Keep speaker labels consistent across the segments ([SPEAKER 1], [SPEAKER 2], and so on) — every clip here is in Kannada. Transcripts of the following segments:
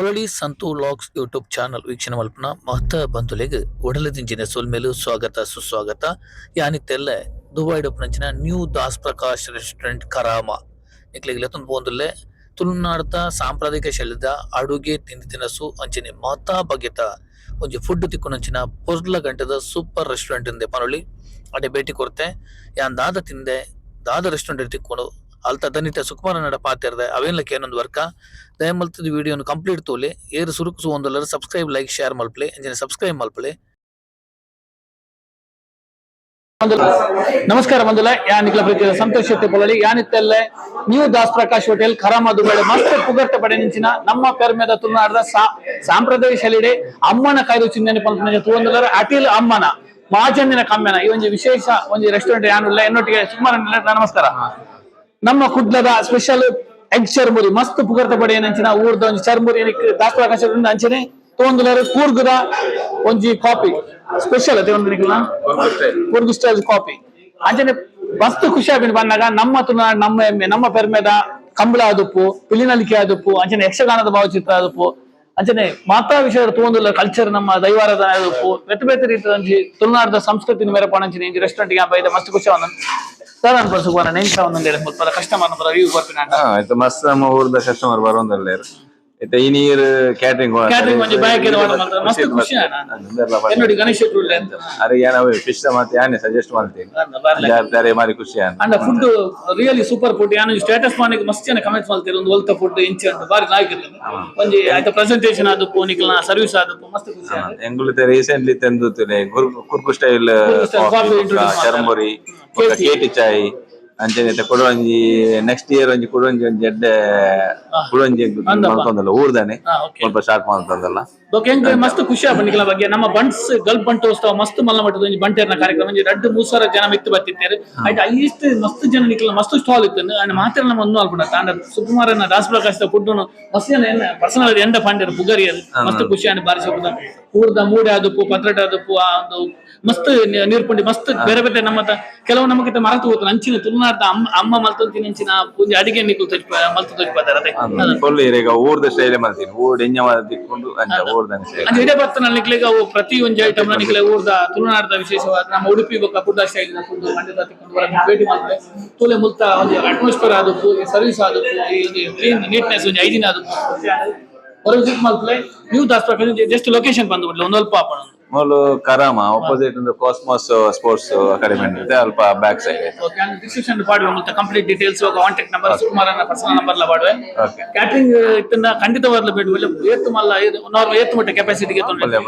[SPEAKER 1] ಪೊರಳಿ ಸಂತು ಲಾಗ್ಸ್ ಯೂಟ್ಯೂಬ್ ಚಾನಲ್ ವೀಕ್ಷಣೆ ಮಲ್ಪನ ಮಹತ್ತ ಬಂತುಲೆಗ್ ಒಡಲದಿಂಚಿನ ಸೊಲ್ಮೇಲು ಸ್ವಾಗತ, ಸುಸ್ವಾಗತ. ಯಾನಿತ್ತೆಲ್ಲ Dubai ಡೊಪ್ಪನಂಚಿನ new Das Prakash restaurant Karama. ನಿಕ್ಲೆಗ್ಲ ಲೆತ್ತೊಂದು ಬಂದುಲ್ಲೆ, ತುಳುನಾಡದ ಸಾಂಪ್ರದಾಯಿಕ ಶೈಲಿದ ಅಡುಗೆ ತಿಂಡಿ ತಿನಸು ಅಂಚಿನ ಮಾತಾ ಬಗೆತ ಒಂಜಿ ಫುಡ್ ತಿಕ್ಕುನಂಚಿನ ಪೊರ್ಲ ಗಂಟದ ಸೂಪರ್ ರೆಸ್ಟೋರೆಂಟ್ ಇಂದೆ ಪನೊಳಿ ಅಡೆ ಭೇಟಿ ಕೊರತೆ, ಯಾನ್ ದಾದ ತಿಂದೆ, ದಾದ ರೆಸ್ಟೋರೆಂಟ್ ತಿಕ್ಕೊಂಡು ಅಲ್ತ ದನಿತ ಸುಕುಮಾರ ನಡ ಪಾತಿರ್ದೆ ಅವೇನ್ಲಕ್ಕೆ ಏನೊಂದು ವರ್ಕ? ದಯಮಲ್ತದ ವಿಡಿಯೋನು ಕಂಪ್ಲೀಟ್ ತೋಲಿ, ಏರು ಸುರುಕು ಒಂದಲ್ಲರ ಸಬ್ಸ್ಕ್ರೈಬ್ ಲೈಕ್ ಶೇರ್ ಮಲ್ಪಲೆ ಎಂಜಿನ ಸಬ್ಸ್ಕ್ರೈಬ್ ಮಲ್ಪಲೆ.
[SPEAKER 2] ನಮಸ್ಕಾರ ಬಂಧುಲ ಯಾನಿಕ್ಲ ನಿಕ್ಲ ಪ್ರೀತಿಯ ಸಂತೋಷ್ ಶೆಟ್ಟಿ ಪೊಲಳಿ ಯಾನಿತ್ತೆಲ್ಲೆ new Das Prakash hotel Karama ದುಬೈಡೆ ಮಸ್ತ್ ಪುಗರ್ತ ಪಡೆ ನಿಂಚಿನ, ನಮ್ಮ ಪೆರ್ಮೆದ ತುಳುನಾಡದ ಸಾಂಪ್ರದಾಯಿಕ ಶೈಲಿಡೆ ಅಮ್ಮನ ಕಾಯ್ದು ಚಿಂತನೆ ಪಂಪನ ತೂಂದಲರ ಅಟಿಲ್ ಅಮ್ಮನ, ಮಾಜಂದಿನ ಕಮ್ಮೆನ ಈ ಒಂದು ವಿಶೇಷ ಒಂದು ರೆಸ್ಟೋರೆಂಟ್ ಯಾನುಲ್ಲ, ಎನ್ನೊಟ್ಟಿಗೆ ಸುಮಾರು ನಮಸ್ಕಾರ. ನಮ್ಮ ಕುಡ್ಲದ ಸ್ಪೆಷಲ್ ಎಗ್ ಚರ್ಮುರಿ ಮಸ್ತ್ ಪುಗರ್ತ ಪಡೆ ನಂಚಿನ ಊರ್ದ ಒಂಜಿ ಚರ್ಮುರಿ ನಿಕ್ ದಾಸ್ ಪ್ರಕಾಶ್ ಅಂಚನೆ ತೋಂದುಲರ ಕೂರ್ಗದ ಒಂಜಿ ಕಾಪಿ ಸ್ಪೆಷಲ್ ಅದೇ ಒಂದು ಕೂರ್ಗ್ ಸ್ಟೈಲ್ ಕಾಪಿ ಅಂಚನೆ ಮಸ್ತ್ ಖುಷಿ ಆಗಿ ಬಂದಾಗ ನಮ್ಮ ತುಳುನಾಡು ನಮ್ಮ ಎಮ್ಮೆ ನಮ್ಮ ಪೆರ್ಮೆದ ಕಂಬಳ ಆದುಪ್ಪು ಪಿಲಿನಲಿಕೆ ಆದುಪ್ಪು ಅಂಚನೆ ಯಕ್ಷಗಾನದ ಭಾವಚಿತ್ರ ಆದುಪ್ಪು ಅಂಚನೆ ಮಾತಾ ವಿಷಯ ತೋಂದುಲ್ಲ ಕಲ್ಚರ್ ನಮ್ಮ ದೈವಾರದ ಆದುಪ್ಪು ಬೆತ್ತ ಬೇತೆ ರೀತಿಯ ತುಳುನಾಡದ ಸಂಸ್ಕೃತಿ ಮೇರೆ ಪಾಣಂಚಿನ ರೆಸ್ಟೋರೆಂಟ್ಗೆ ಬೈದ ಮಸ್ತ್ ಖುಷಿ ಅವನ ಸರ್ ಅನ್ಪರ್ ಸುಗುವಾರ ನೆಂಚ ಒಂದೊಂದು ಹೇಳಿ ಮುಲ್ಪ ಕಸ್ಟಮರ್ ನಂಬರ್ ರಿವ್ಯೂ ಬರ್ತೀನಿ
[SPEAKER 3] ಹಾ ಆಯ್ತು ಮಸ್ತ್ ನಮ್ಮ ಊರ್ದ ಕಸ್ಟಮರ್ ಬರೋಂದಲ್ಲ ಇತ್ತ ಈ ನೀರ್ ಕ್ಯಾಟ್ರಿಂಗ್
[SPEAKER 2] ಕ್ಯಾಟ್ರಿಂಗ್ ಒಂಜಿ ಬಾಯ್ ಮಸ್ತ್ ಖುಷಿ ಎನ್ನೋಡಿ ಗಣೇಶ್ ಶೆಟ್ಟಿ ಅಂತ
[SPEAKER 3] ಅರೆ ಏನಾವ ಫಿಶ್ ಮತ್ತೆ ಯಾನೆ ಸಜೆಸ್ಟ್ ಮಾಡ್ತೀನಿ ಜಾರ್ತಾರೆ ಮಾರಿ ಖುಷಿ ಅನ್
[SPEAKER 2] ಅಂಡ ಫುಡ್ ರಿಯಲಿ ಸೂಪರ್ ಫುಡ್ ಯಾನು ಸ್ಟೇಟಸ್ ಮಾನಿಗೆ ಮಸ್ತ್ ಜನ ಕಮೆಂಟ್ಸ್ ಮಾಡ್ತೀರಿ ಒಂದು ಒಲ್ತ ಫುಡ್ ಇಂಚೆ ಅಂತ ಬಾರಿ ಲಾಯ್ಕಿರ್ತದೆ ಒಂಜಿ ಆಯ್ತು ಪ್ರೆಸೆಂಟೇಷನ್ ಆದಪ್ಪು ನಿಕ್ಲ ಸರ್ವಿಸ್ ಆದಪ್ಪು ಮಸ್ತ್ ಖುಷಿ ಆಯ್ತು
[SPEAKER 3] ಎಂಗುಳಿತೆ ರೀಸೆಂಟ್ಲಿ ತಂದು ಕುರ್ಕು ಸ್ಟೈಲ್
[SPEAKER 2] style coffee introduce ಮಾಡ್ತಾರೆ.
[SPEAKER 3] ಚರ್ಮುರಿ
[SPEAKER 2] ಕೇಟಿ.
[SPEAKER 3] ಕೇಟಿ ಚಾಯ್ ಅಂಚನೆ ಕೊಡುವಂಜಿ ನೆಕ್ಸ್ಟ್ ಇಯರ್ ಒಂಜಿ ಕೊಡುವಂಜಿ ಒಂಜಿ ಎಡ್ಡೆ ಕೊಡುವಂಜಿ. ಮಾಡ್ಕೊಂಡಲ್ಲ ಊರ್ದಾನೆ. ಸ್ವಲ್ಪ ಸ್ಟಾರ್ಟ್ ಮಾಡ್ಕೊಂಡಲ್ಲ.
[SPEAKER 2] ಓಕೆ ಮಸ್ತ್ ಖುಷಿ ಆಗ್ಬಂಡಿಕಲ ಬಗ್ಗೆ. ನಮ್ಮ ಬಂಟ್ಸ್ ಗಲ್ಪ್ ಬಂಟ್ ಉತ್ಸವ ಮಸ್ತ್ ಮಲ್ಲ ಮಟ್ಟದ ಒಂಜಿ ಬಂಟೇರ್ನ ಕಾರ್ಯಕ್ರಮ. ಒಂಜಿ ರಡ್ಡು ಮೂಸಾರ ಜನ ಮಿತ್ತು ಬರ್ತಿತ್ತೇರು. ಆಯ್ತು ಐಸ್ಟ್ ಮಸ್ತ್ ಜನ ನಿಕ್ಲ ಮಸ್ತ್ ಸ್ಟಾಲ್ ಇತ್ತು. ಅಂಡ್ ಮಾತ್ರ ನಮ್ಮ ಒಂದು ಅಲ್ಪಡ ತಾಂಡ ಸುಕುಮಾರನ ದಾಸ್ ಪ್ರಕಾಶದ ಫುಡ್ ಮಸ್ತ್ ಜನ ಏನ ಪರ್ಸನಲ್ ಎಂಡ ಫಂಡ್ ಬುಗರಿ ಮಸ್ತ್ ಖುಷಿ ಅಂಡ್ ಬಾರಿ ಶಬ್ದ ಊರ್ದ ಮೂಡೆ ಆದಪ್ಪು ಪತ್ರಟ ಆದಪ್ಪು ಆ ಒಂದು ಮಸ್ತ್ ನೀರ್ಪುಂಡಿ ಮಸ್ತ್ ಬೇರೆ ಬೇರೆ ನಮ್ಮ ಕೆಲವು ನಮಗಿಂತ ಮರತು ಹೋಗ್ತಾರೆ ಅಂಚಿನ ತುಳುನಾಡ್ದ ಅಮ್ಮ ಅಮ್ಮ ಮಲ್ತಂತಿನ ಅಂಚಿನ ಪೂಜೆ ಅಡಿಗೆ ನಿಕ್ಲು ತಜ್ಪ ಮಲ್ತು ತಜ್ಪಾತಾರೆ ಅದೇ ಅದು.
[SPEAKER 3] ಫುಲ್ ಈಗ ಊರ್ದ ಶೈಲಿ ಮಾಡ್ತೀನಿ ಊರ್ಡ್ ಎಂಜ ತಿಕ್ಕೊಂಡು ಅಂಚ ಊರ್ದಾನೆ ಸ್ಟೈಲ್
[SPEAKER 2] ಅಂದ್ರೆ ಇಡೇ ಬರ್ತಾನೆ ನಿಕ್ಲಿಗೆ ಪ್ರತಿ ಒಂದು ಐಟಮ್ ನಿಕ್ಲೆ ಊರ್ದ ತುಳುನಾಡದ ವಿಶೇಷವಾದ ನಮ್ಮ ಉಡುಪಿ ಬೊಕ್ಕ ತಿಕ್ಕೊಂಡು ಬರೋದು ಭೇಟಿ ಮಾಡ್ತಾರೆ ತೂಲೆ ಮುಲ್ತ ಒಂದು ಅಟ್ಮಾಸ್ಫಿಯರ್ ಆದಪ್ಪು ಸರ್ವಿಸ್ ಕ್ಲೀನ್ ನೀಟ್ನೆಸ್ ಒಂದು ಐದಿನ ಆದಪ್ಪು ವಿಸಿಟ್ ಮಾಡ್ತಾರೆ ನೀವು ದಾಸ್ ಪ್ರಕಾರ ಜಸ್ಟ್ ಲೊಕೇಶನ್ ಬಂದ್ಬಿಡ್ಲಿ ಒಂದು ಅಲ್ಪ ಹಾಕೋಣ
[SPEAKER 3] ಮೊದಲು ಕರಾಮ ಆಪೋಸಿಟ್ ಒಂದು ಕಾಸ್ಮೋಸ್ ಸ್ಪೋರ್ಟ್ಸ್ ಅಕಾಡೆಮಿ ಇದೆ ಅಲ್ಪ ಬ್ಯಾಕ್ ಸೈಡ್
[SPEAKER 2] ಓಕೆ ಡಿಸ್ಕ್ರಿಪ್ಷನ್ ಪಾಡುವೆ ಮತ್ತೆ ಕಂಪ್ಲೀಟ್ ಡೀಟೇಲ್ಸ್ ಕಾಂಟ್ಯಾಕ್ಟ್ ನಂಬರ್ ಸುಕುಮಾರನ ಪರ್ಸನಲ್ ನಂಬರ್ ಲ ಪಾಡುವೆ. ಕ್ಯಾಟ್ರಿಂಗ್ ಇತ್ತನ್ನ ಖಂಡಿತವಾಗ್ಲೂ ಬೇಡ ಏತ್ತು ಮಲ್ಲ ನಾರ್ಮಲ್ ಏತ್ತು ಮಟ್ಟ ಕೆಪಾಸಿಟಿಗೆ ತೊಂದರೆ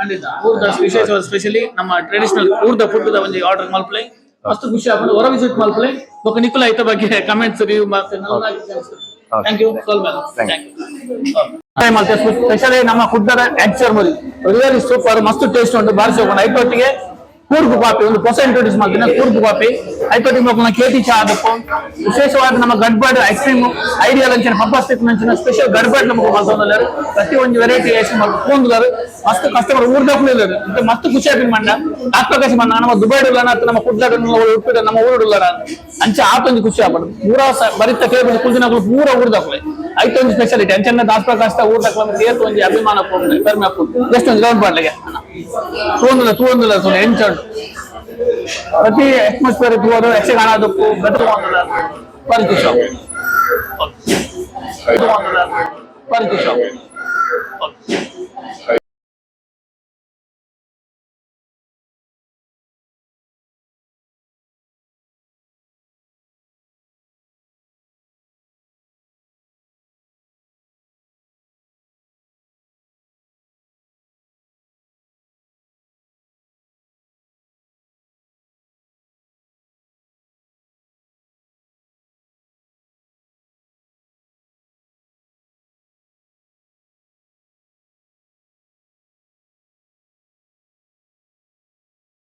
[SPEAKER 2] ಖಂಡಿತ. ಊರ್ದ ವಿಶೇಷವಾದ ಸ್ಪೆಷಲಿ ನಮ್ಮ ಟ್ರೆಡಿಷನಲ್ ಊರ್ದ ಫುಡ್ ದ ಒಂದು ಆರ್ಡರ್ ಮಲ್ಪ್ಲೆ ಮಸ್ತ್ ಖುಷಿ ಆಗ್ಬೋದು. ಹೊರ ವಿಸಿಟ್ ಮಲ್ಪಲೆ ಬೊಕ್ಕ ನಿಖುಲ ಐತ ಬಗ್ಗೆ comments review thank you you specially ನಮ್ಮ ಕುಡ್ಡದ ಎಗ್ ಚರ್ಮರಿ ರಿಯಲಿ ಸೂಪರ್ ಮಸ್ತ್ ಟೇಸ್ಟ್ ಉಂಟು. ಬಾರಿಸಿ ಹೋಗೋಣ. ಐಟೊಟ್ಟಿಗೆ ಕೂರ್ಗು ಕಾಫಿ ಒಂದು ಹೊಸ ಇಂಟ್ರೊಡ್ಯೂಸ್ ಮಾಡ್ತೀನಿ ಕೂರ್ಗು ಕಾಫಿ ಐಟೊಟ್ಟಿಗೆ ಮಕ್ಕಳ ಕೇಟಿ ಚಾ ಅದಕ್ಕೂ. ವಿಶೇಷವಾಗಿ ನಮ್ಮ ಗಡ್ಬಾಡ್ ಐಸ್ ಕ್ರೀಮ್ ಐಡಿಯಲ್ ಅಂಚಿನ ಸ್ಥಿತಿ ಮಂಚಿನ ಸ್ಪೆಷಲ್ ಗಡ್ಬಾಡ್ ನಮಗೆ ಮಾಡ್ಕೊಂಡಲ್ಲರು ಪ್ರತಿ ಒಂದು ವೆರೈಟಿ ಐಸ್ ಕ್ರೀಮ್ ಮಾಡ್ಕೊಂಡ್ಲರು ಮಸ್ತ್ ಕಸ್ಟಮರ್ ಊರ್ದಕ್ಕೂ ಇಲ್ಲರು ಮತ್ತೆ ಮಸ್ತ್ ಖುಷಿ ಆಗಿ ಮಂಡ ಆತ್ಮಕಾಶ ಮಂಡ ನಮ್ಮ ದುಬೈ ಉಳ್ಳನ ನಮ್ಮ ಕುಡ್ಲಾಡ ಉಪ್ಪಿದ ನಮ್ಮ ಊರು ಉಳ್ಳರ ಅಂಚೆ ಆತೊಂದು ಖುಷಿ ಆಗ್ಬಾರ್ದು ಪೂರ ಬರಿತ ಕೇಳ್ಬಿಟ್ಟು ಕುಲ್ದಿನಗಳು ಪೂರ ಊರ್ದಾಕ್ಲೆ ಐತೊಂದು ಸ್ಪೆಷಾಲಿಟಿ ಅಂಚೆನ್ನ ದಾಸ್ ಪ್ರಕಾಶ ಊರ್ದಕ್ಕಲೆ ಏತ್ ಒಂದು ಅಭಿಮಾನ ಪೂರ್ಣ ಕಡಿಮೆ ಪೂರ್ಣ ಜಸ್ಟ್ ಒಂದು ಗ್ರೌಂಡ್ ತೂಂದಿಲ್ಲ ತೂಂದಿಲ್ಲ ಸುಳ್ಳು ಎಂಚಂಡು ಪ್ರತಿ ಅಟ್ಮಾಸ್ಫಿಯರ್ ತೂವರು ಯಕ್ಷಗಾನ ಅದಕ್ಕೂ ಬೆಟರ್ ಪರಿಚಯ ಪರಿಚಯ